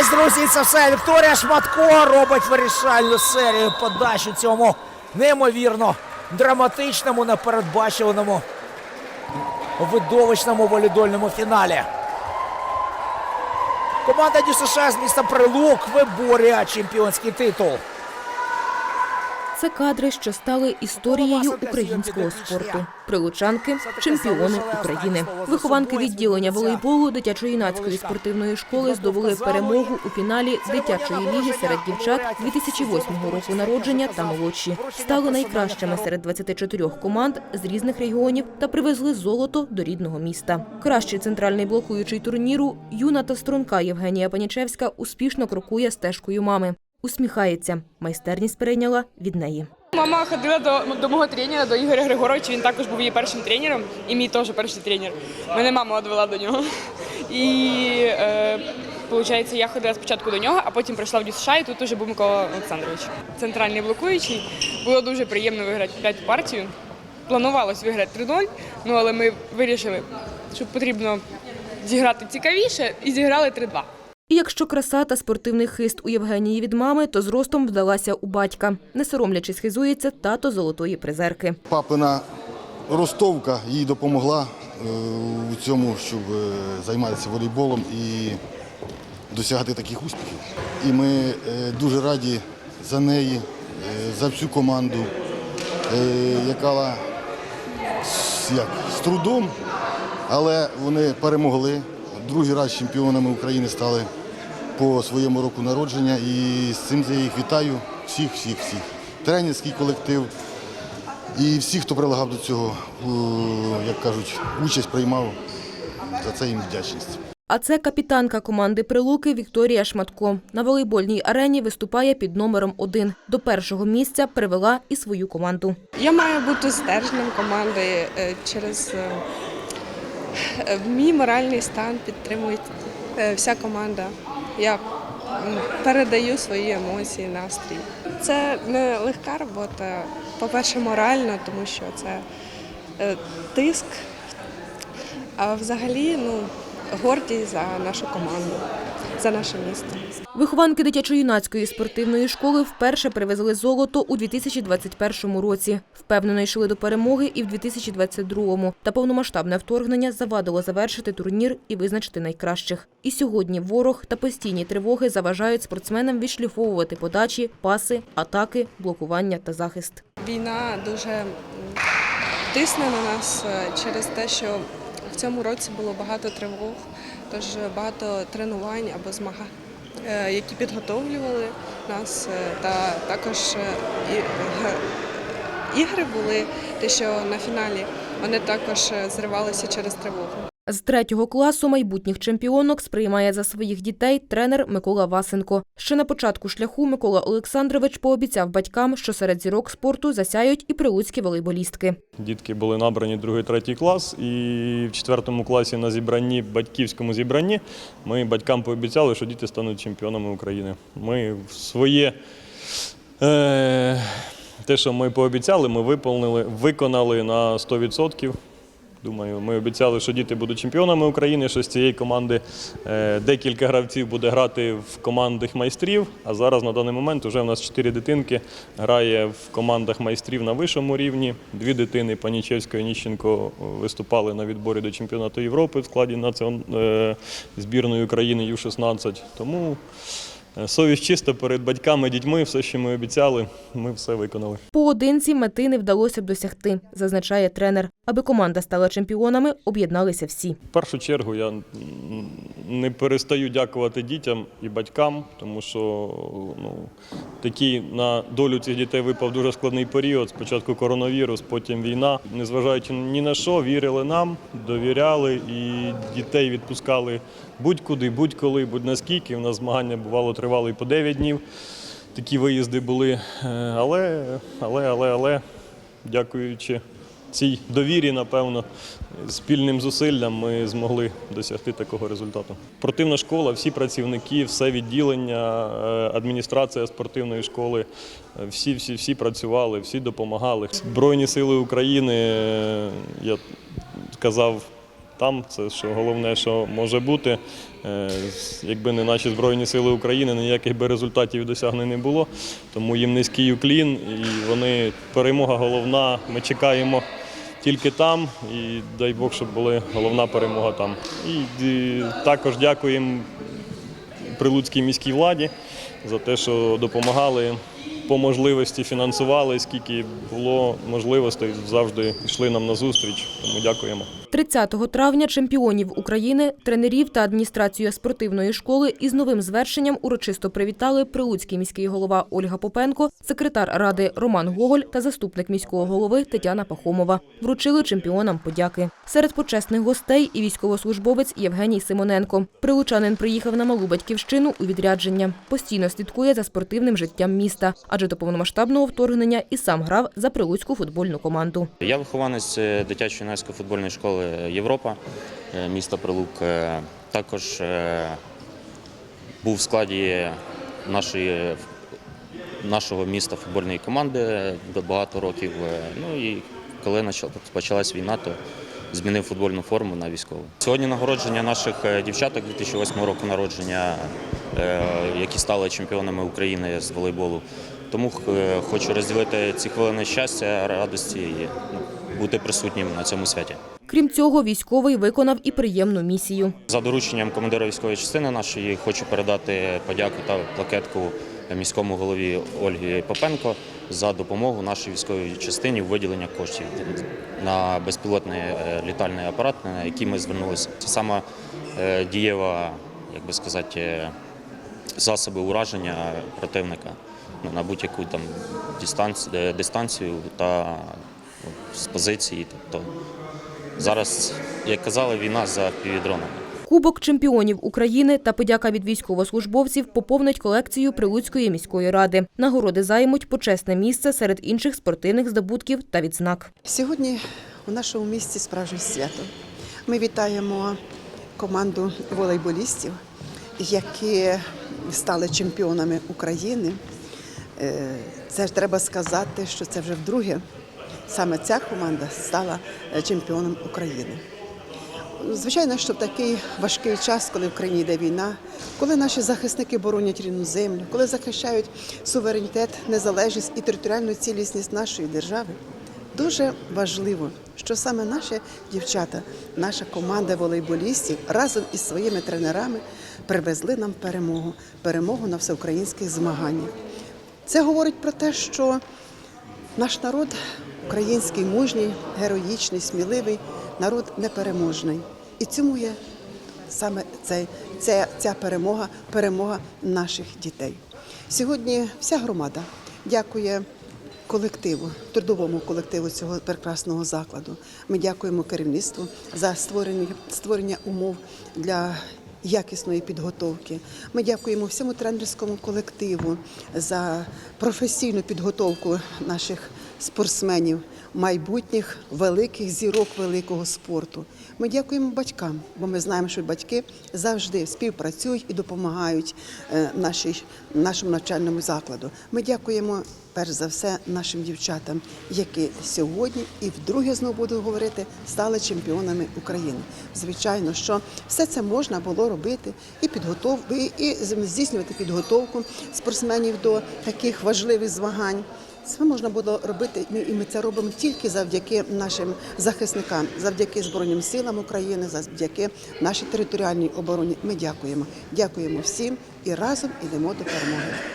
Кінець, друзі, це все. Вікторія Шматко робить вирішальну серію подач у цьому неймовірно драматичному, непередбачуваному видовищному волейбольному фіналі. Команда ДЮСШ з міста Прилук виборює чемпіонський титул. Це кадри, що стали історією українського спорту. Прилучанки чемпіони України. Вихованки відділення волейболу дитячо-юнацької спортивної школи здобули перемогу у фіналі дитячої ліги серед дівчат 2008 року народження та молодші. Стали найкращими серед 24 команд з різних регіонів та привезли золото до рідного міста. Кращий центральний блокуючий турніру юна та струнка Євгенія Панічевська успішно крокує стежкою мами. Усміхається. Майстерність перейняла від неї. Мама ходила до, до мого тренера, до Ігоря Григоровича. Він також був її першим тренером, і мій теж перший тренер. Мене мама відвела до нього. І е, виходить, я ходила спочатку до нього, а потім прийшла в ДЮСШ, і тут уже був Микола Олександрович. Центральний блокуючий. Було дуже приємно виграти п'ять партію. Планувалось виграти 3-0, ну але ми вирішили, що потрібно зіграти цікавіше, і зіграли 3-2. І якщо краса та спортивний хист у Євгенії від мами, то зростом вдалася у батька. Не соромлячись хизується тато золотої призерки. Папина ростовка їй допомогла е, у цьому, щоб е, займатися волейболом і досягати таких успіхів. І ми е, дуже раді за неї, за всю команду, яка як, з трудом, але вони перемогли. Другий раз чемпіонами України стали по своєму року народження. І з цим я їх вітаю всіх, всіх, всіх. Тренерський колектив. І всі, хто прилагав до цього, як кажуть, участь приймав, за це їм вдячність. А це капітанка команди Прилуки Вікторія Шматко. На волейбольній арені виступає під номером один. До першого місця привела і свою команду. Я маю бути стержнем команди е, через е, е, мій моральний стан підтримує е, вся команда. Я передаю свої емоції, настрій. Це не легка робота. По-перше, морально, тому що це е, тиск, а взагалі ну, гордість за нашу команду, за наше місто. Вихованки дитячо-юнацької спортивної школи вперше привезли золото у 2021 році. Впевнено йшли до перемоги і в 2022-му. Та повномасштабне вторгнення завадило завершити турнір і визначити найкращих. І сьогодні ворог та постійні тривоги заважають спортсменам відшліфовувати подачі, паси, атаки, блокування та захист. Війна дуже тисне на нас е, через те, що цьому році було багато тривог, тож багато тренувань або змагань, е, які підготовлювали нас. е, Та також е, ігри були, те, що на фіналі вони також зривалися через тривогу. З третього класу майбутніх чемпіонок сприймає за своїх дітей тренер Микола Васенко. Ще на початку шляху Микола Олександрович пообіцяв батькам, що серед зірок спорту засяють і прилуцькі волейболістки. Дітки були набрані другий, третій клас, і в четвертому класі на зібранні, батьківському зібранні, ми батькам пообіцяли, що діти стануть чемпіонами України. Ми в своє е, те, що ми пообіцяли, ми виповнили, виконали на 100%. Думаю, ми обіцяли, що діти будуть чемпіонами України, що з цієї команди е, декілька гравців буде грати в командах майстрів. А зараз на даний момент вже в нас чотири дитинки грає в командах майстрів на вищому рівні. Дві дитини Панічевська і Ніщенко виступали на відборі до чемпіонату Європи в складі націон... е, збірної України Ю-16. Тому е, совість чиста перед батьками, дітьми, все, що ми обіцяли, ми все виконали. Поодинці мети не вдалося б досягти, зазначає тренер. Аби команда стала чемпіонами, об'єдналися всі. В першу чергу я не перестаю дякувати дітям і батькам, тому що ну, такий на долю цих дітей випав дуже складний період. Спочатку коронавірус, потім війна. Незважаючи ні на що, вірили нам, довіряли і дітей відпускали будь-куди, будь-коли, будь-наскільки. У нас змагання бувало тривали і по 9 днів. Такі виїзди були. Е, Але, але, але, але, дякуючи цій довірі, напевно, спільним зусиллям ми змогли досягти такого результату. Спортивна школа, всі працівники, все відділення, е, адміністрація спортивної школи, е, всі, всі, всі працювали, всі допомагали. Збройні сили України, е, я казав там. Це що головне, що може бути. Якби не наші Збройні Сили України, ніяких би результатів досягнень не було. Тому їм низький уклін, і вони перемога головна. Ми чекаємо тільки там, і дай Бог, щоб була головна перемога там. І, і також дякуємо Прилуцькій міській владі за те, що допомагали по можливості, фінансували, скільки було можливостей, завжди йшли нам на зустріч. Тому дякуємо. 30 травня чемпіонів України, тренерів та адміністрацію спортивної школи із новим звершенням урочисто привітали Прилуцький міський голова Ольга Попенко, секретар ради Роман Гоголь та заступник міського голови Тетяна Пахомова. Вручили чемпіонам подяки. Серед почесних гостей і військовослужбовець Євгеній Симоненко. Прилучанин приїхав на малу батьківщину у відрядження. Постійно слідкує за спортивним життям міста, адже до повномасштабного вторгнення і сам грав за прилуцьку футбольну команду. Я вихованець е, дитячої юнацької футбольної школи Європа е, міста Прилук. Е, Також е, був в складі нашої, нашого міста футбольної команди до багато років. Ну і коли почалась війна, то змінив футбольну форму на військову. Сьогодні нагородження наших дівчаток 2008 року народження, які стали чемпіонами України з волейболу. Тому хочу розділити ці хвилини щастя, радості і ну, бути присутнім на цьому святі. Крім цього, військовий виконав і приємну місію. За дорученням командира військової частини нашої хочу передати подяку та плакетку міському голові Ольгі Попенко за допомогу нашій військовій частині у виділенні коштів на безпілотний е, літальний апарат, на який ми звернулися. Це саме е, дієва, як би сказати, е, засоби ураження противника на будь-яку там дистанцію, дистанцію та ну, з позиції. Тобто зараз, як казали, війна за півдронами. Кубок чемпіонів України та подяка від військовослужбовців поповнить колекцію Прилуцької міської ради. Нагороди займуть почесне місце серед інших спортивних здобутків та відзнак. Сьогодні у нашому місті справжнє свято. Ми вітаємо команду волейболістів, які стали чемпіонами України. Е, Це ж треба сказати, що це вже вдруге. Саме ця команда стала е, чемпіоном України. Звичайно, що в такий важкий час, коли в країні йде війна, коли наші захисники боронять рідну землю, коли захищають суверенітет, незалежність і територіальну цілісність нашої держави, дуже важливо, що саме наші дівчата, наша команда волейболістів разом із своїми тренерами привезли нам перемогу, перемогу на всеукраїнських змаганнях. Це говорить про те, що наш народ український, мужній, героїчний, сміливий, народ непереможний. І цьому є саме цей, ця, ця перемога, перемога наших дітей. Сьогодні вся громада дякує колективу, трудовому колективу цього прекрасного закладу. Ми дякуємо керівництву за створення, створення умов для якісної підготовки. Ми дякуємо всьому тренерському колективу за професійну підготовку наших спортсменів, майбутніх великих зірок великого спорту. Ми дякуємо батькам, бо ми знаємо, що батьки завжди співпрацюють і допомагають е, нашій, нашому навчальному закладу. Ми дякуємо перш за все нашим дівчатам, які сьогодні і вдруге знову буду говорити, стали чемпіонами України. Звичайно, що все це можна було робити і підготовку, і, здійснювати підготовку спортсменів до таких важливих змагань. Це можна було робити, ми- і ми це робимо тільки завдяки нашим захисникам, завдяки Збройним силам України, завдяки нашій територіальній обороні. Ми дякуємо. Дякуємо всім і разом ідемо до перемоги.